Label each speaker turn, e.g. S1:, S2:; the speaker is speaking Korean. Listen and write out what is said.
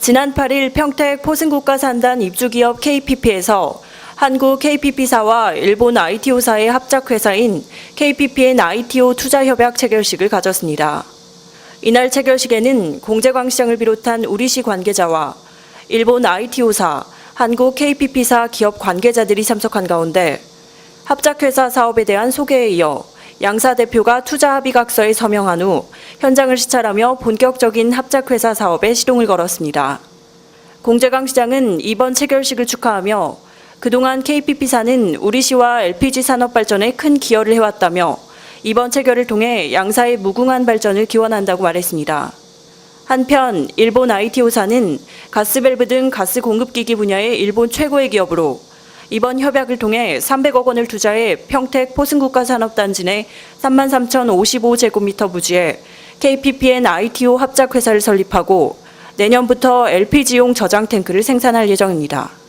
S1: 지난 8일 평택 포승국가산단 입주기업 KPP에서 한국 KPP사와 일본 ITO사의 합작회사인 KPPN ITO 투자협약 체결식을 가졌습니다. 이날 체결식에는 공제광시장을 비롯한 우리시 관계자와 일본 ITO사, 한국 KPP사 기업 관계자들이 참석한 가운데 합작회사 사업에 대한 소개에 이어 양사 대표가 투자 합의각서에 서명한 후 현장을 시찰하며 본격적인 합작회사 사업에 시동을 걸었습니다. 공재강 시장은 이번 체결식을 축하하며 그동안 KPP사는 우리시와 LPG 산업 발전에 큰 기여를 해왔다며 이번 체결을 통해 양사의 무궁한 발전을 기원한다고 말했습니다. 한편 일본 ITO사는 가스밸브 등 가스 공급기기 분야의 일본 최고의 기업으로 이번 협약을 통해 300억 원을 투자해 평택 포승국가 산업단지 내 33,055제곱미터 부지에 KPPN ITO 합작회사를 설립하고 내년부터 LPG용 저장 탱크를 생산할 예정입니다.